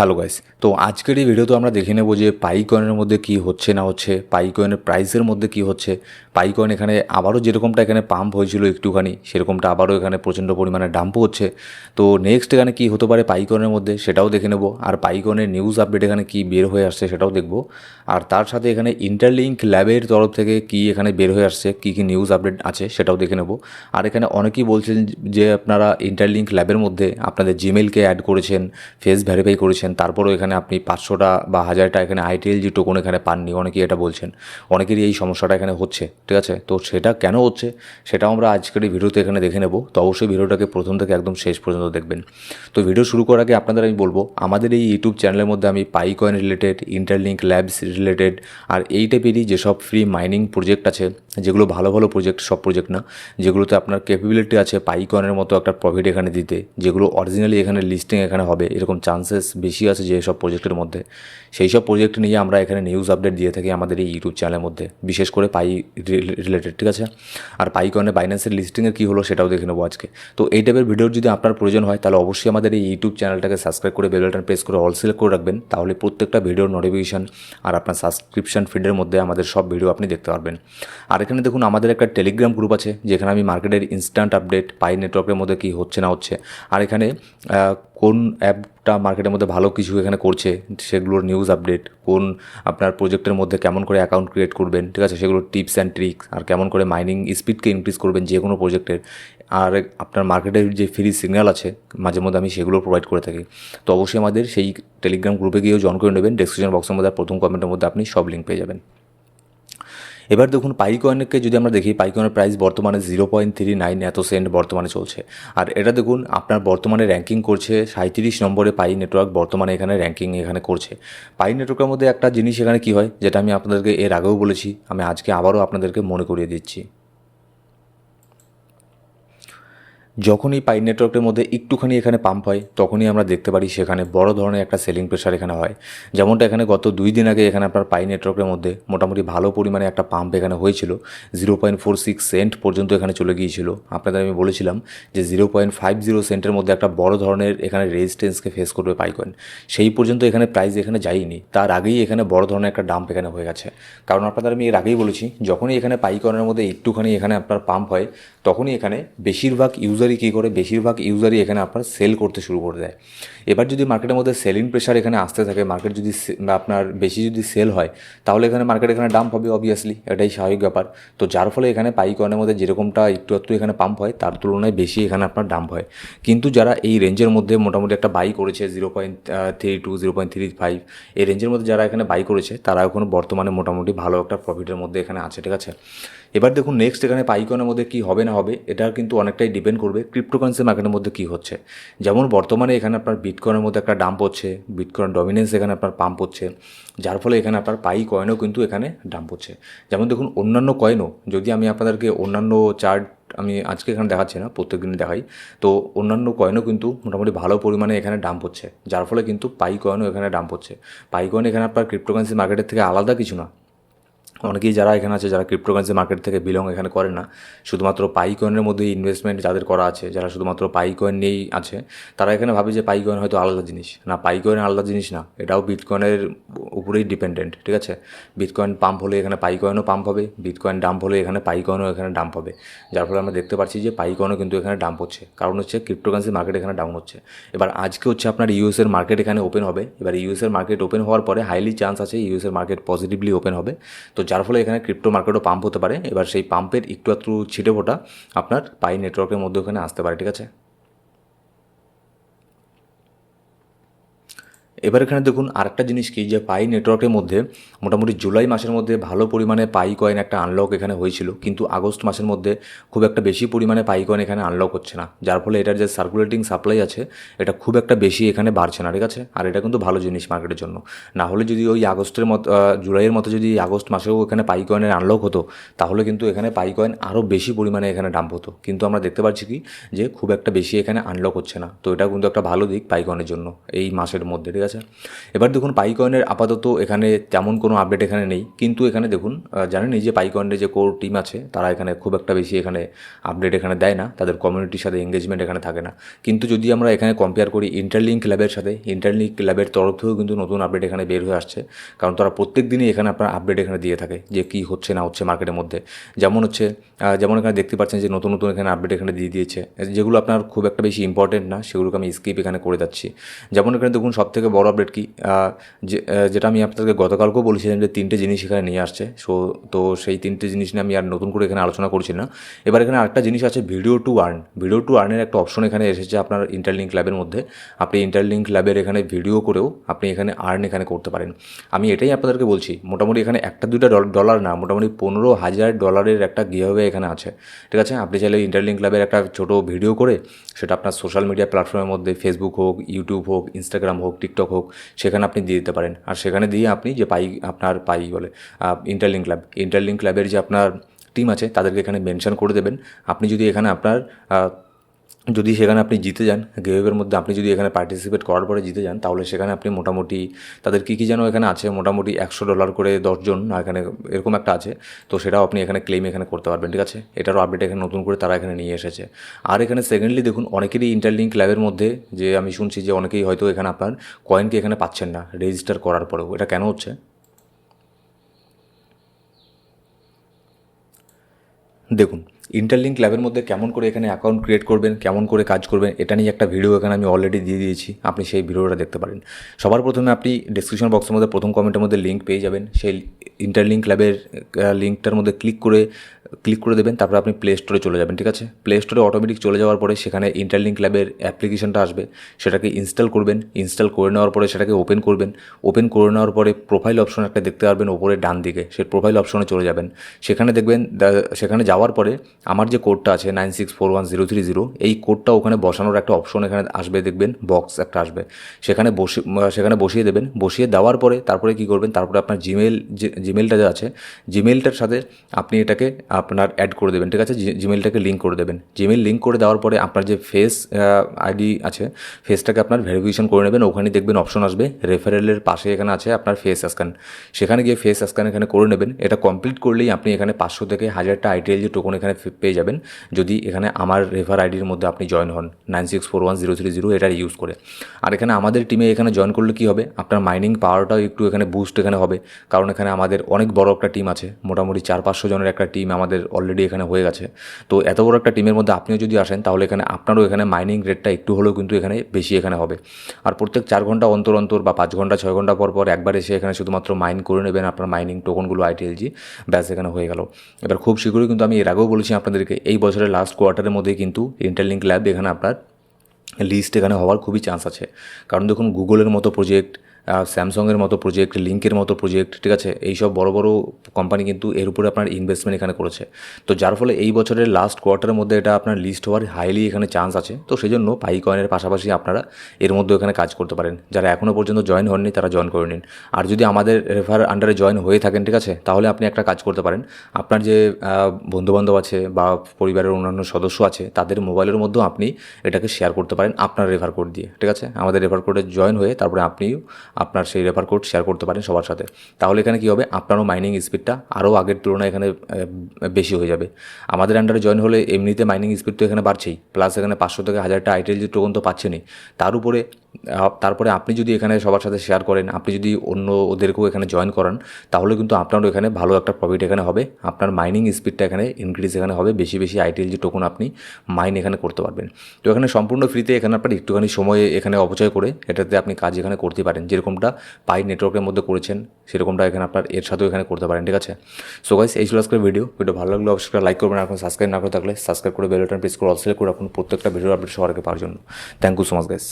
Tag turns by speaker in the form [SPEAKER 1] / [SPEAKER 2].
[SPEAKER 1] Hello guys তো আজকের এই ভিডিওতে আমরা দেখে নেব যে পাই কয়েনের মধ্যে কি হচ্ছে না হচ্ছে পাই কয়েনের প্রাইসের মধ্যে কি হচ্ছে। পাই কয়েন এখানে আবারও যেরকমটা এখানে পাম্প হয়েছিল একটুখানি, সেরকমটা আবারও এখানে প্রচণ্ড পরিমাণে ডাম্প হচ্ছে। তো নেক্সট এখানে কি হতে পারে পাই কয়েনের মধ্যে সেটাও দেখে নেব। আর পাই কয়েনের নিউজ আপডেট এখানে কি বের হয়ে আসছে সেটাও দেখব। আর তার সাথে এখানে ইন্টারলিঙ্ক ল্যাবের তরফ থেকে কি এখানে বের হয়ে আসছে, কী কী নিউজ আপডেট আছে সেটাও দেখে নেব। আর এখানে অনেকেই বলছেন যে আপনারা ইন্টারলিঙ্ক ল্যাবের মধ্যে আপনাদের জিমেলকে অ্যাড করেছেন ফেস ভেরিফাই করেছেন তারপরেও এখানে আপনি পাঁচশোটা বা হাজারটা এখানে আইটিএল জি টোকন এখানে পাননি, অনেকেই এটা বলছেন। অনেকেরই এই সমস্যাটা এখানে হচ্ছে, ঠিক আছে? তো সেটা কেন হচ্ছে, সেটাও আমরা আজকের এই ভিডিওতে এখানে দেখে নেব। তো অবশ্যই ভিডিওটাকে প্রথম থেকে একদম শেষ পর্যন্ত দেখবেন। তো ভিডিও শুরু করার আগে আপনাদের আমি বলব, আমাদের এই ইউটিউব চ্যানেলের মধ্যে আমি Pi coin related Interlink labs related আর এই টাইপেরই যেসব ফ্রি মাইনিং প্রজেক্ট আছে, যেগুলো ভালো ভালো প্রজেক্ট সব প্রজেক্ট না, যেগুলোতে আপনার ক্যাপেবিলিটি আছে পাই কয়েনের মতো একটা প্রফিট এখানে দিতে, যেগুলো অরিজিনালি এখানে লিস্টিং এখানে হবে, এরকম চান্সেস বেশি আছে যে সব প্রজেক্টের মধ্যে। সেই সব প্রজেক্ট নিয়ে আমরা এখানে নিউজ আপডেট দিয়ে থাকি আমাদের এই ইউটিউব চ্যানেলের মধ্যে। বিশেষ করে পাই রিলেটেড ঠিক আছে? আর পাই কয়েনে বাইন্যান্সের লিস্টিংয়ের কী হলো সেটাও দেখে নেব আজকে। তো এই টাইপের ভিডিওর যদি আপনার প্রয়োজন হয়, তাহলে অবশ্যই আমাদের এই ইউটিউব চ্যানেলটাকে সাবস্ক্রাইব করে বেল বাটন প্রেস করে অল সিলেক্ট করে রাখবেন। তাহলে প্রত্যেকটা ভিডিওর নোটিফিকেশন আর আপনার সাবস্ক্রিপশন ফিডের মধ্যে আমাদের সব ভিডিও আপনি দেখতে পারবেন। আর এখানে দেখুন, আমাদের একটা টেলিগ্রাম গ্রুপ আছে, যেখানে আমি মার্কেটের ইনস্ট্যান্ট আপডেট পাই নেটওয়ার্কের মধ্যে কী হচ্ছে না হচ্ছে। আর এখানে কোন অ্যাপটা মার্কেটের মধ্যে ভালো কিছু এখানে করছে, সেগুলোর নিউজ আপডেট কোন আপনার প্রজেক্টের মধ্যে কেমন করে অ্যাকাউন্ট ক্রিয়েট করবেন, ঠিক আছে? সেগুলোর টিপস অ্যান্ড ট্রিক্স আর কেমন করে মাইনিং স্পিডকে ইনক্রিজ করবেন যে কোনো প্রজেক্টের আর আপনার মার্কেটের যে ফ্রি সিগন্যাল আছে, মাঝে মধ্যে আমি সেগুলো প্রোভাইড করে থাকি। তো অবশ্যই আমাদের সেই টেলিগ্রাম গ্রুপে গিয়েও জয়েন করে নেবেন ডেসক্রিপশন বক্সের মধ্যে প্রথম কমেন্টের মধ্যে আপনি সব লিঙ্ক পেয়ে যাবেন। এবার দেখুন পাইকয়েনকে যদি আমরা দেখি, পাইকয়নের প্রাইস বর্তমানে জিরো পয়েন্ট থ্রি নাইন এত সেন্ট বর্তমানে চলছে। আর এটা দেখুন, আপনার বর্তমানে র্যাঙ্কিং করছে সাঁত্রিশ নম্বরে পাই নেটওয়ার্ক বর্তমানে এখানে র্যাঙ্কিং এখানে করছে। পাই নেটওয়ার্কের মধ্যে একটা জিনিস এখানে কী হয়, যেটা আমি আপনাদেরকে এর আগেও বলেছি, আমি আজকে আবারও আপনাদেরকে মনে করিয়ে দিচ্ছি। যখনই পাই নেটওয়ার্কের মধ্যে একটুখানি এখানে পাম্প হয়, তখনই আমরা দেখতে পারি সেখানে বড় ধরনের একটা সেলিং প্রেশার এখানে হয়। যেমনটা এখানে গত দুই দিন আগে এখানে আপনার পাই নেটওয়ার্কের মধ্যে মোটামুটি ভালো পরিমাণে একটা পাম্প এখানে হয়েছিল zero point four six cent পর্যন্ত এখানে চলে গিয়েছিল। আপনাদের আমি বলেছিলাম যে জিরো পয়েন্ট ফাইভ জিরো সেন্টের মধ্যে একটা বড় ধরনের এখানে রেজিস্ট্যান্সকে ফেস করবে পাইকয়েন সেই পর্যন্ত এখানে প্রাইস এখানে যায়নি, তার আগেই এখানে বড় ধরনের একটা ডাম্প এখানে হয়ে গেছে। কারণ আপনাদের আমি এর আগেই বলেছি, যখনই এখানে পাইকয়েনের মধ্যে একটুখানি এখানে আপনার পাম্প হয়, তখনই এখানে বেশিরভাগ ইউজারই কী করে? বেশিরভাগ ইউজারই এখানে আপনার সেল করতে শুরু করে দেয়। এবার যদি মার্কেটের মধ্যে সেলিং প্রেশার এখানে আসতে থাকে মার্কেট যদি আপনার বেশি যদি সেল হয়, তাহলে এখানে মার্কেট এখানে ডাম্প হবে অবভিয়াসলি এটাই স্বাভাবিক ব্যাপার। তো যার ফলে এখানে পাই কয়েনের মধ্যে যেরকমটা একটু একটু এখানে পাম্প হয়, তার তুলনায় বেশি এখানে আপনার ডাম্প হয়। কিন্তু যারা এই রেঞ্জের মধ্যে মোটামুটি একটা বাই করেছে zero point three two zero point three five এই রেঞ্জের মধ্যে যারা এখানে বাই করেছে, তারা এখন বর্তমানে মোটামুটি ভালো একটা প্রফিটের মধ্যে এখানে আছে, ঠিক আছে? এবার দেখুন নেক্সট এখানে পাইকনের মধ্যে কী হবে না হবে, এটা কিন্তু অনেকটাই ডিপেন্ড করবে ক্রিপ্টোকারেন্সি মার্কেটের মধ্যে কী হচ্ছে। যেমন বর্তমানে এখানে আপনার বিটকয়েনের মধ্যে একটা ডাম্প হচ্ছে বিটকয়েন ডমিনেন্স এখানে আপনার পাম্প হচ্ছে, যার ফলে এখানে আপনার পাই কয়েনও কিন্তু এখানে ডাম্প হচ্ছে। যেমন দেখুন অন্যান্য কয়েনও যদি আমি আপনাদেরকে অন্যান্য চার্ট আমি আজকে এখানে দেখাচ্ছি না প্রত্যেক দিন দেখাই, তো অন্যান্য কয়েনও কিন্তু মোটামুটি ভালো পরিমাণে এখানে ডাম্প হচ্ছে, যার ফলে কিন্তু পাই কয়েনও এখানে ডাম্প হচ্ছে। পাই কয়েন এখানে আপনার ক্রিপ্টোকারেন্সি মার্কেটের থেকে আলাদা কিছু না অনেকেই যারা এখানে আছে, যারা ক্রিপ্টোকারেন্সি মার্কেট থেকে বিলং এখানে করে না, শুধুমাত্র পাই কয়েনের মধ্যে ইনভেস্টমেন্ট যাদের করা আছে, যারা শুধুমাত্র পাইকয়েন নিয়েই আছে, তারা এখানে ভাবে যে পাই কয়েন হয়তো আলাদা জিনিস। না পাই কয়েন আলাদা জিনিস না, এটাও বিটকয়েনের উপরেই ডিপেন্ডেন্ট ঠিক আছে? বিটকয়েন পাম্প হলে এখানে পাইকয়েনও পাম্প হবে বিটকয়েন ডাম্প হলে এখানে পাইকয়েনও এখানে ডাম্প হবে। যার ফলে আমরা দেখতে পাচ্ছি যে পাই কয়েনও কিন্তু এখানে ডাম্প হচ্ছে। কারণ হচ্ছে ক্রিপ্টোকারেন্সি মার্কেট এখানে ডাউন হচ্ছে। এবার আজকে হচ্ছে আপনার ইউএসের মার্কেট এখানে ওপেন হবে। এবার ইউএসের মার্কেট ওপেন হওয়ার পরে হাইলি চান্স আছে ইউএসের মার্কেট পজিটিভলি ওপেন হবে। তো যার ফলে এখানে ক্রিপ্টো মার্কেটও পাম্প হতে পারে। এবার সেই পাম্পের একটু একটু ছিটে ফোটা আপনার পাই নেটওয়ার্কের মধ্যে ওখানে আসতে পারে, ঠিক আছে? এবার এখানে দেখুন আরেকটা জিনিস কি? যে পাই নেটওয়ার্কের মধ্যে মোটামুটি জুলাই মাসের মধ্যে ভালো পরিমাণে পাই কয়েন একটা আনলক এখানে হয়েছিল। কিন্তু আগস্ট মাসের মধ্যে খুব একটা বেশি পরিমাণে পাই কয়েন এখানে আনলক হচ্ছে না। যার ফলে এটার যে সার্কুলেটিং সাপ্লাই আছে, এটা খুব একটা বেশি এখানে বাড়ছে না, ঠিক আছে? আর এটা কিন্তু ভালো জিনিস মার্কেটের জন্য। না হলে যদি ওই আগস্টের মতো জুলাইয়ের মতো যদি আগস্ট মাসেও এখানে পাই কয়েনের আনলক হতো, তাহলে কিন্তু এখানে পাই কয়েন আরও বেশি পরিমাণে এখানে ডাম্প হতো। কিন্তু আমরা দেখতে পাচ্ছি কি? যে খুব একটা বেশি এখানে আনলক হচ্ছে না। তো এটা কিন্তু একটা ভালো দিক পাই কয়েনের জন্য এই মাসের মধ্যে, ঠিক আছে? আছে। এবার দেখুন পাই কয়েনের আপাতত এখানে তেমন কোনো আপডেট এখানে নেই। কিন্তু এখানে দেখুন জানেন জানেনই যে পাই কয়েনের যে কোর টিম আছে, তারা এখানে খুব একটা বেশি এখানে আপডেট এখানে দেয় না। তাদের কমিউনিটির সাথে এঙ্গেজমেন্ট এখানে থাকে না। কিন্তু যদি আমরা এখানে কম্পেয়ার করি ইন্টারলিঙ্ক ল্যাবের সাথে ইন্টারলিঙ্ক ল্যাবের তরফ থেকেও কিন্তু নতুন আপডেট এখানে বের হয়ে আসছে। কারণ তারা প্রত্যেক দিনই এখানে আপনার আপডেট এখানে দিয়ে থাকে যে কী হচ্ছে না হচ্ছে মার্কেটের মধ্যে। যেমন হচ্ছে যেমন এখানে দেখতে পাচ্ছেন যে নতুন নতুন এখানে আপডেট এখানে দিয়ে দিয়েছে। যেগুলো আপনার খুব একটা বেশি ইম্পর্টেন্ট না, সেগুলোকে আমি স্কিপ এখানে করে যাচ্ছি। যেমন এখানে দেখুন সব থেকে বড় আপডেট কি? যেটা আমি আপনাদেরকে গতকালকেও বলেছিলাম যে তিনটে জিনিস এখানে নিয়ে আসছে। সো, তো সেই তিনটে জিনিস নিয়ে আমি আর নতুন করে এখানে আলোচনা করছি না। এবার এখানে আরেকটা জিনিস আছে video to earn video to আর্নের একটা অপশন এখানে এসেছে আপনার ইন্টারলিঙ্ক ল্যাবের মধ্যে। আপনি ইন্টারলিঙ্ক ল্যাবের এখানে ভিডিও করেও আপনি এখানে আর্ন এখানে করতে পারেন। আমি এটাই আপনাদেরকে বলছি, মোটামুটি এখানে একটা দুইটা ডল- ডলার না, মোটামুটি পনেরো হাজার ডলারের একটা গিভওয়ে এখানে আছে। ঠিক আছে? আপনি চাইলে ইন্টারলিঙ্ক ল্যাবের একটা ছোটো ভিডিও করে, সেটা আপনার সোশ্যাল মিডিয়া প্ল্যাটফর্মের মধ্যে ফেসবুক হোক ইউটিউব হোক ইনস্টাগ্রাম হোক টিকটক হোক, সেখানে আপনি দিয়ে দিতে পারেন। আর সেখানে দিয়ে আপনি যে পাই, আপনার পাই বলে ইন্টারলিং ক্লাব ইন্টারলিং ক্লাবের যে আপনার টিম আছে, তাদেরকে এখানে মেনশন করে দেবেন। আপনি যদি এখানে আপনার যদি সেখানে আপনি জিতে যান গেমের মধ্যে আপনি যদি এখানে পার্টিসিপেট করার পরে জিতে যান, তাহলে সেখানে আপনি মোটামুটি তাদের কী কী যেন এখানে আছে, মোটামুটি একশো ডলার করে দশজন এখানে এরকম একটা আছে, তো সেটাও আপনি এখানে ক্লেম এখানে করতে পারবেন, ঠিক আছে? এটারও আপডেট এখানে নতুন করে তারা এখানে নিয়ে এসেছে। আর এখানে সেকেন্ডলি দেখুন, অনেকেরই ইন্টারলিঙ্ক ল্যাবের মধ্যে যে আমি শুনছি যে অনেকেই হয়তো এখানে আপনার কয়েনকে এখানে পাচ্ছেন না রেজিস্টার করার পরেও। এটা কেন হচ্ছে? দেখুন ইন্টারলিঙ্ক ল্যাবের মধ্যে কেমন করে এখানে অ্যাকাউন্ট ক্রিয়েট করবেন, কেমন করে কাজ করবেন, এটা নিয়ে একটা ভিডিও এখানে আমি অলরেডি দিয়ে দিয়েছি, আপনি সেই ভিডিওটা দেখতে পারেন। সবার প্রথমে আপনি ডিসক্রিপশন বক্সের মধ্যে, প্রথম কমেন্টের মধ্যে লিঙ্ক পেয়ে যাবেন, সেই ইন্টারলিঙ্ক ল্যাবের লিঙ্কটার মধ্যে ক্লিক করে ক্লিক করে দেবেন, তারপর আপনি প্লে স্টোরে চলে যাবেন, ঠিক আছে? প্লে স্টোরে অটোমেটিক চলে যাওয়ার পরে সেখানে ইন্টারলিঙ্ক ল্যাবের অ্যাপ্লিকেশনটা আসবে, সেটাকে ইনস্টল করবেন ইনস্টল করে নেওয়ার পরে সেটাকে ওপেন করবেন ওপেন করে নেওয়ার পরে প্রোফাইল অপশন একটা দেখতে পারবেন ওপরে ডান দিকে, সেই প্রোফাইল অপশনে চলে যাবেন। সেখানে দেখবেন সেখানে যাওয়ার পরে আমার যে কোডটা আছে nine six four one zero three zero এই কোডটা ওখানে বসানোর একটা অপশন এখানে আসবে, দেখবেন বক্স একটা আসবে। সেখানে বসে, সেখানে বসিয়ে দেবেন। বসিয়ে দেওয়ার পরে তারপরে কি করবেন? তারপরে আপনার জিমেল জিমেলটা যে আছে জিমেলটার সাথে আপনি এটাকে আপনার অ্যাড করে দেবেন, ঠিক আছে? জিমেলটাকে লিঙ্ক করে দেবেন। জিমেল লিঙ্ক করে দেওয়ার পরে আপনার যে ফেস আইডি আছে ফেসটাকে আপনার ভেরিফিকেশন করে নেবেন। ওখানে দেখবেন অপশন আসবে রেফারেলের পাশে এখানে আছে আপনার ফেস স্ক্যান সেখানে গিয়ে ফেস স্ক্যান এখানে করে নেবেন। এটা কমপ্লিট করলেই আপনি এখানে পাঁচশো থেকে হাজারটা আইটিএল যে টোকন এখানে পেয়ে যাবেন যদি এখানে আমার রেফার আইডির মধ্যে আপনি জয়েন হন nine six four one zero three zero এটা ইউজ করে। আর এখানে আমাদের টিমে এখানে জয়েন করলে কি হবে? আপনার মাইনিং পাওয়ারটাও একটু এখানে বুস্ট এখানে হবে। কারণ এখানে আমাদের অনেক বড় একটা টিম আছে, মোটামুটি চার পাঁচশো জনের একটা টিম আমাদের অলরেডি এখানে হয়ে গেছে। তো এত বড় একটা টিমের মধ্যে আপনিও যদি আসেন, তাহলে এখানে আপনারও এখানে মাইনিং রেটটা একটু হলেও কিন্তু এখানে বেশি এখানে হবে। আর প্রত্যেক চার ঘণ্টা অন্তর অন্তর বা পাঁচ ঘণ্টা, ছয় ঘণ্টা পর পর একবার এসে এখানে শুধুমাত্র মাইন করে নেবেন আপনার মাইনিং টোকনগুলো আইটিএলজি ব্যাস এখানে হয়ে গেল। এবার খুব শীঘ্রই কিন্তু আমি এর আগেও বলেছি আপনাদেরকে, এই বছরের লাস্ট কোয়ার্টারের মধ্যেই কিন্তু ইন্টারলিঙ্ক ল্যাব এখানে আপনার লিস্ট এখানে হওয়ার খুবই চান্স আছে। কারণ দেখুন গুগলের মতো প্রজেক্ট স্যামসংয়ের মতো প্রজেক্ট লিঙ্কের মতো প্রজেক্ট ঠিক আছে? এইসব বড় বড় কোম্পানি কিন্তু এর উপরে আপনার ইনভেস্টমেন্ট এখানে করেছে। তো যার ফলে এই বছরের লাস্ট কোয়ার্টারের মধ্যে এটা আপনার লিস্ট হওয়ার হাইলি এখানে চান্স আছে। তো সেই জন্য পাই কয়েনের পাশাপাশি আপনারা এর মধ্যে এখানে কাজ করতে পারেন। যারা এখনও পর্যন্ত জয়েন হননি, তারা জয়েন করে নিন। আর যদি আমাদের রেফার আন্ডারে জয়েন হয়ে থাকেন, ঠিক আছে? তাহলে আপনি একটা কাজ করতে পারেন। আপনার যে বন্ধুবান্ধব আছে বা পরিবারের অন্যান্য সদস্য আছে, তাদের মোবাইলের মধ্যেও আপনি এটাকে শেয়ার করতে পারেন আপনার রেফার কোড দিয়ে, ঠিক আছে? আমাদের রেফার কোডে জয়েন হয়ে তারপরে আপনিও আপনার সেই রেফার কোড শেয়ার করতে পারেন সবার সাথে। তাহলে এখানে কী হবে? আপনারও মাইনিং স্পিডটা আরও আগের তুলনায় এখানে বেশি হয়ে যাবে। আমাদের আন্ডারে জয়েন হলে এমনিতে মাইনিং স্পিড তো এখানে বাড়ছেই। প্লাস এখানে পাঁচশো থেকে হাজারটা আইটেল যে টোকন তো পাচ্ছেনই। তার উপরে তারপরে আপনি যদি এখানে সবার সাথে শেয়ার করেন, আপনি যদি অন্য ওদেরকেও এখানে জয়েন করান, তাহলে কিন্তু আপনারও এখানে ভালো একটা প্রফিট এখানে হবে। আপনার মাইনিং স্পিডটা এখানে ইনক্রিজ এখানে হবে। বেশি বেশি আইটিএল যে টোকন আপনি মাইন এখানে করতে পারবেন। তো এখানে সম্পূর্ণ ফ্রিতে এখানে আপনার একটুখানি সময় এখানে অপচয় করে, এটাতে আপনি কাজ এখানে করতে পারেন। যেরকমটা পাই নেটওয়ার্কের মধ্যে করেছেন, সেরকমটা এখানে আপনার এর সাথেও এখানে করতে পারেন, ঠিক আছে? সো গাইস এই ছিল আজকের ভিডিও ভিডিও ভালো লাগলে অবশ্যই লাইক করবেন এখন সাবস্ক্রাইব না করে থাকলে সাবস্ক্রাইব করে বেল বাটন প্রেস করে অল সিলেক্ট করে রাখুন। প্রত্যেকটা ভিডিও আপডেট সবার আগে পাওয়ার জন্য। Thank you so much guys